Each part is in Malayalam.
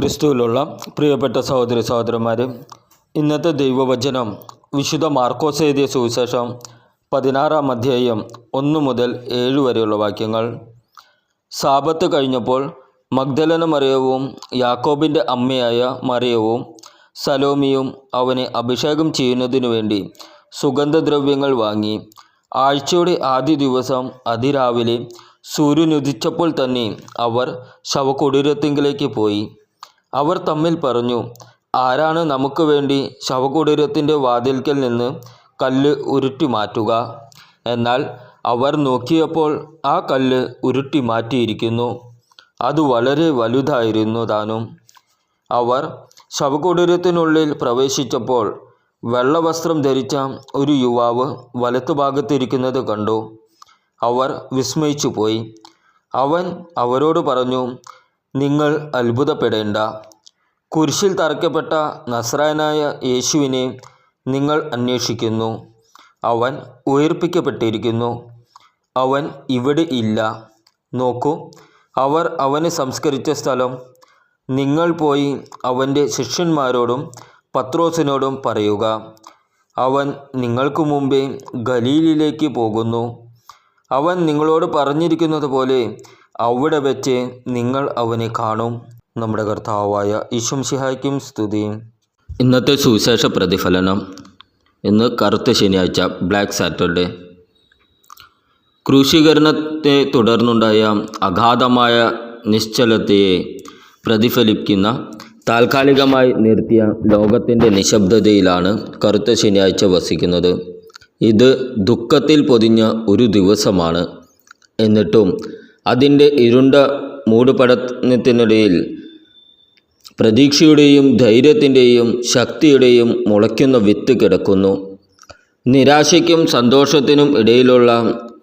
ക്രിസ്തുവിലുള്ള പ്രിയപ്പെട്ട സഹോദരി സഹോദരന്മാരെ ഇന്നത്തെ ദൈവവചനം വിശുദ്ധ മാർക്കോസ് എഴുതിയ സുവിശേഷം പതിനാറാം അധ്യായം ഒന്ന് മുതൽ ഏഴ് വരെയുള്ള വാക്യങ്ങൾ. സാപത്ത് കഴിഞ്ഞപ്പോൾ മഗ്ദലന മറിയവും യാക്കോബിന്റെ അമ്മയായ മറിയവും സലോമിയും അവനെ അഭിഷേകം ചെയ്യുന്നതിനു വേണ്ടി സുഗന്ധദ്രവ്യങ്ങൾ വാങ്ങി. ആഴ്ചയുടെ ആദ്യ ദിവസം അതിരാവിലെ സൂര്യനുദിച്ചപ്പോൾ തന്നെ അവർ ശവകുടീരത്തിങ്കിലേക്ക് പോയി. അവർ തമ്മിൽ പറഞ്ഞു ആരാണ് നമുക്ക് വേണ്ടി ശവകുടീരത്തിന്റെ വാതിൽക്കൽ നിന്ന് കല്ല് ഉരുട്ടി മാറ്റുക? എന്നാൽ അവർ നോക്കിയപ്പോൾ ആ കല്ല് ഉരുട്ടി മാറ്റിയിരിക്കുന്നു. അത് വളരെ വലുതായിരുന്നു താനും. അവർ ശവകുടീരത്തിനുള്ളിൽ പ്രവേശിച്ചപ്പോൾ വെള്ളവസ്ത്രം ധരിച്ച ഒരു യുവാവ് വലത്തുഭാഗത്തിരിക്കുന്നത് കണ്ടു. അവർ വിസ്മയിച്ചു പോയി അവൻ അവരോട് പറഞ്ഞു നിങ്ങൾ അത്ഭുതപ്പെടേണ്ട. കുരിശിൽ തറയ്ക്കപ്പെട്ട നസ്രായനായ യേശുവിനെ നിങ്ങൾ അന്വേഷിക്കുന്നു. അവൻ ഉയർപ്പിക്കപ്പെട്ടിരിക്കുന്നു. അവൻ ഇവിടെ ഇല്ല. നോക്കൂ അവർ അവനെ സംസ്കരിച്ച സ്ഥലം. നിങ്ങൾ പോയി അവന്റെ ശിഷ്യന്മാരോടും പത്രോസിനോടും പറയുക. അവൻ നിങ്ങൾക്ക് മുമ്പേ ഗലീലിലേക്ക് പോകുന്നു. അവൻ നിങ്ങളോട് പറഞ്ഞിരിക്കുന്നത് പോലെ അവിടെ വെച്ച് നിങ്ങൾ അവനെ കാണും. നമ്മുടെ കർത്താവായ ഈശംസിഹായ്ക്കും സ്തുതി. ഇന്നത്തെ സുവിശേഷ പ്രതിഫലനം. ഇന്ന് കറുത്ത ശനിയാഴ്ച ബ്ലാക്ക് സാറ്റർഡേ. ക്രൂശീകരണത്തെ തുടർന്നുണ്ടായ അഗാധമായ നിശ്ചലതയെ പ്രതിഫലിക്കുന്ന താൽക്കാലികമായി നിർത്തിയ ലോകത്തിന്റെ നിശബ്ദതയിലാണ് കറുത്ത ശനിയാഴ്ച വസിക്കുന്നത്. ഇത് ദുഃഖത്തിൽ പൊതിഞ്ഞ ഒരു ദിവസമാണ്. എന്നിട്ടും അതിന്റെ ഇരുണ്ട മൂടുപടത്തിനിടയിൽ പ്രതീക്ഷയുടെയും ധൈര്യത്തിന്റെയും ശക്തിയുടെയും മുളയ്ക്കുന്ന വിത്ത് കിടക്കുന്നു. നിരാശയ്ക്കും സന്തോഷത്തിനും ഇടയിലുള്ള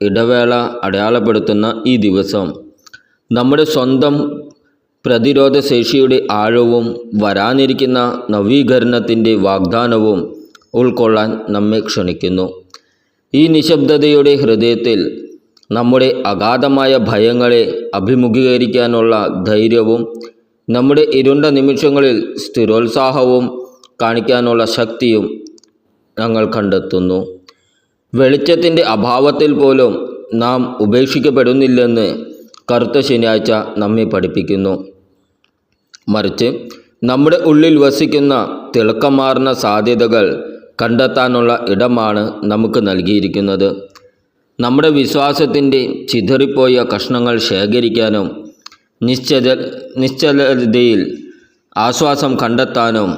ഇടവേള അടയാളപ്പെടുത്തുന്ന ഈ ദിവസം നമ്മുടെ സ്വന്തം പ്രതിരോധശേഷിയുടെ ആഴവും വരാനിരിക്കുന്ന നവീകരണത്തിന്റെ വാഗ്ദാനവും ഉൾക്കൊള്ളാൻ നമ്മെ ക്ഷണിക്കുന്നു. ഈ നിശബ്ദതയുടെ ഹൃദയത്തിൽ നമ്മുടെ അഗാധമായ ഭയങ്ങളെ അഭിമുഖീകരിക്കാനുള്ള ധൈര്യവും നമ്മുടെ ഇരുണ്ട നിമിഷങ്ങളിൽ സ്ഥിരോത്സാഹവും കാണിക്കാനുള്ള ശക്തിയും ഞങ്ങൾ കണ്ടെത്തുന്നു. വെളിച്ചത്തിന്റെ അഭാവത്തിൽ പോലും നാം ഉപേക്ഷിക്കപ്പെടുന്നില്ലെന്ന് കറുത്ത ശനിയാഴ്ച നമ്മെ പഠിപ്പിക്കുന്നു. മറിച്ച് നമ്മുടെ ഉള്ളിൽ വസിക്കുന്ന തിളക്കമാർന്ന സാധ്യതകൾ കണ്ടെത്താനുള്ള ഇടമാണ് നമുക്ക് നൽകിയിരിക്കുന്നത്. നമ്മുടെ വിശ്വാസത്തിന്റെ ചിതറിപ്പോയ കഷ്ണങ്ങൾ ശേഖരിക്കാനും നിശ്ചല നിശ്ചലതയിൽ ആശ്വാസം കണ്ടെത്താനും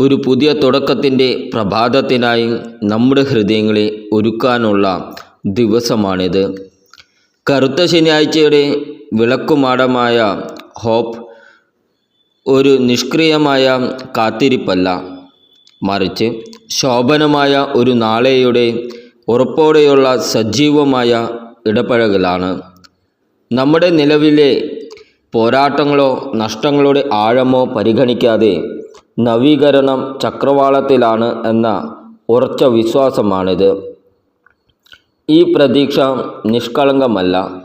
ഒരു പുതിയ തുടക്കത്തിന്റെ പ്രഭാതത്തിനായി നമ്മുടെ ഹൃദയങ്ങളെ ഒരുക്കാനുള്ള ദിവസമാണിത്. കറുത്ത ശനിയാഴ്ചയുടെ വിളക്കുമാടമായ ഹോപ്പ് ഒരു നിഷ്ക്രിയമായ കാത്തിരിപ്പല്ല. മറിച്ച് ശോഭനമായ ഒരു നാളെയുടെ ഉറപ്പോടെയുള്ള സജീവമായ ഇടപഴകലാണ്. നമ്മുടെ നിലവിലെ പോരാട്ടങ്ങളോ നഷ്ടങ്ങളുടെ ആഴമോ പരിഗണിക്കാതെ നവീകരണം ചക്രവാളത്തിലാണ് എന്ന ഉറച്ച വിശ്വാസമാണിത്. ഈ പ്രതീക്ഷ നിഷ്കളങ്കമല്ല.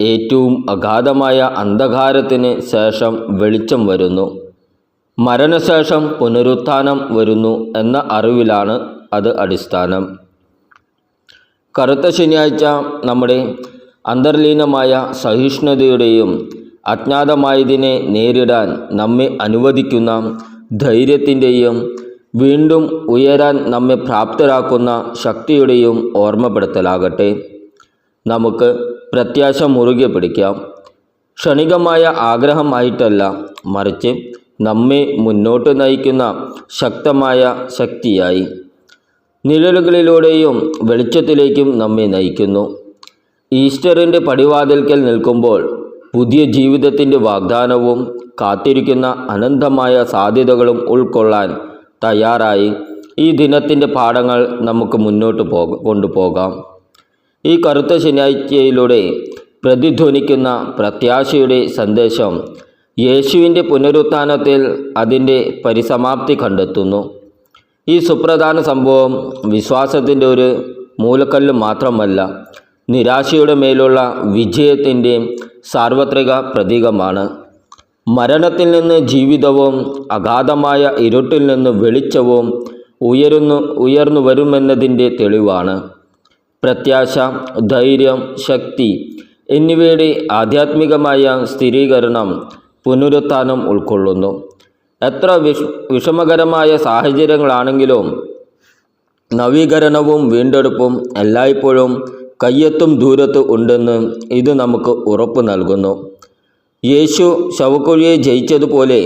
ഏറ്റവും അഗാധമായ അന്ധകാരത്തിന് ശേഷം വെളിച്ചം വരുന്നു. മരണശേഷം പുനരുത്ഥാനം വരുന്നു എന്ന അറിവിലാണ് അത് അടിസ്ഥാനം. കറുത്ത ശനിയാഴ്ച നമ്മുടെ അന്തർലീനമായ സഹിഷ്ണുതയുടെയും അജ്ഞാതമായതിനെ നേരിടാൻ നമ്മെ അനുവദിക്കുന്ന ധൈര്യത്തിന്റെയും വീണ്ടും ഉയരാൻ നമ്മെ പ്രാപ്തരാക്കുന്ന ശക്തിയുടെയും ഓർമ്മപ്പെടുത്തലാകട്ടെ. നമുക്ക് പ്രത്യാശ മുറുകെ പിടിക്കാം. ക്ഷണികമായ ആഗ്രഹമായിട്ടല്ല മറിച്ച് നമ്മെ മുന്നോട്ട് നയിക്കുന്ന ശക്തമായ ശക്തിയായി. നിഴലുകളിലൂടെയും വെളിച്ചത്തിലേക്കും നമ്മെ നയിക്കുന്നു. ഈസ്റ്ററിന്റെ പടിവാതിൽക്കൽ നിൽക്കുമ്പോൾ പുതിയ ജീവിതത്തിന്റെ വാഗ്ദാനവും കാത്തിരിക്കുന്ന അനന്തമായ സാധ്യതകളും ഉൾക്കൊള്ളാൻ തയ്യാറായി ഈ ദിനത്തിന്റെ പാഠങ്ങൾ നമുക്ക് മുന്നോട്ട് പോക കൊണ്ടുപോകാം. ഈ കറുത്ത ശനിയാഴ്ചയിലൂടെ പ്രതിധ്വനിക്കുന്ന പ്രത്യാശയുടെ സന്ദേശം യേശുവിന്റെ പുനരുത്ഥാനത്തിൽ അതിന്റെ പരിസമാപ്തി കണ്ടെത്തുന്നു. ഈ സുപ്രധാന സംഭവം വിശ്വാസത്തിന്റെ ഒരു മൂലക്കല്ല് മാത്രമല്ല നിരാശയുടെ മേലുള്ള വിജയത്തിന്റെ സാർവത്രിക പ്രതീകമാണ്. മരണത്തിൽ നിന്ന് ജീവിതവും അഗാധമായ ഇരുട്ടിൽ നിന്ന് വെളിച്ചവും ഉയരുന്നു ഉയർന്നു വരുമെന്നതിന്റെ തെളിവാണ്. പ്രത്യാശ ധൈര്യം ശക്തി എന്നിവയുടെ ആധ്യാത്മികമായ സ്ഥിരീകരണം പുനരുത്ഥാനം ഉൾക്കൊള്ളുന്നു. എത്ര വിഷ വിഷമകരമായ സാഹചര്യങ്ങളാണെങ്കിലും നവീകരണവും വീണ്ടെടുപ്പും എല്ലായ്പ്പോഴും കയ്യെത്തും ദൂരത്ത് ഉണ്ടെന്ന് ഇത് നമുക്ക് ഉറപ്പ് നൽകുന്നു. യേശു ശവക്കുഴിയെ ജയിച്ചതുപോലെ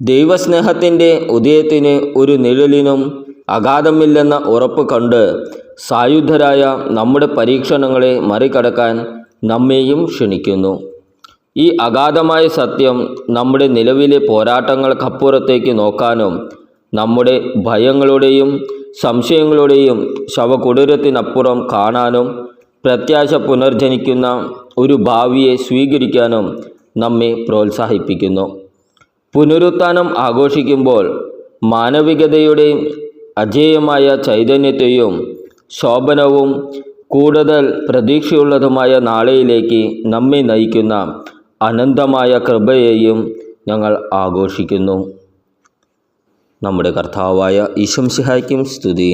ദൈവസ്നേഹത്തിന്റെ ഉദയത്തിന് ഒരു നിഴലിനും അഗാധമില്ലെന്ന ഉറപ്പ് കണ്ട് സായുധരായ നമ്മുടെ പരീക്ഷണങ്ങളെ മറികടക്കാൻ നമ്മെയും ക്ഷണിക്കുന്നു. ഈ അഗാധമായ സത്യം നമ്മുടെ നിലവിലെ പോരാട്ടങ്ങൾക്കപ്പുറത്തേക്ക് നോക്കാനും നമ്മുടെ ഭയങ്ങളുടെയും സംശയങ്ങളുടെയും ശവകുടീരത്തിനപ്പുറം കാണാനും പ്രത്യാശ പുനർജനിക്കുന്ന ഒരു ഭാവിയെ സ്വീകരിക്കാനും നമ്മെ പ്രോത്സാഹിപ്പിക്കുന്നു. പുനരുത്ഥാനം ആഘോഷിക്കുമ്പോൾ മാനവികതയുടെ അജേയമായ ചൈതന്യത്തെയും ശോഭനവും കൂടുതൽ പ്രതീക്ഷയുള്ളതുമായ നാളെയിലേക്ക് നമ്മെ നയിക്കുന്ന അനന്തമായ കൃപയെയും ഞങ്ങൾ ആഘോഷിക്കുന്നു. നമ്മുടെ കർത്താവായ ഈശംസിഹായ്ക്കും സ്തുതി.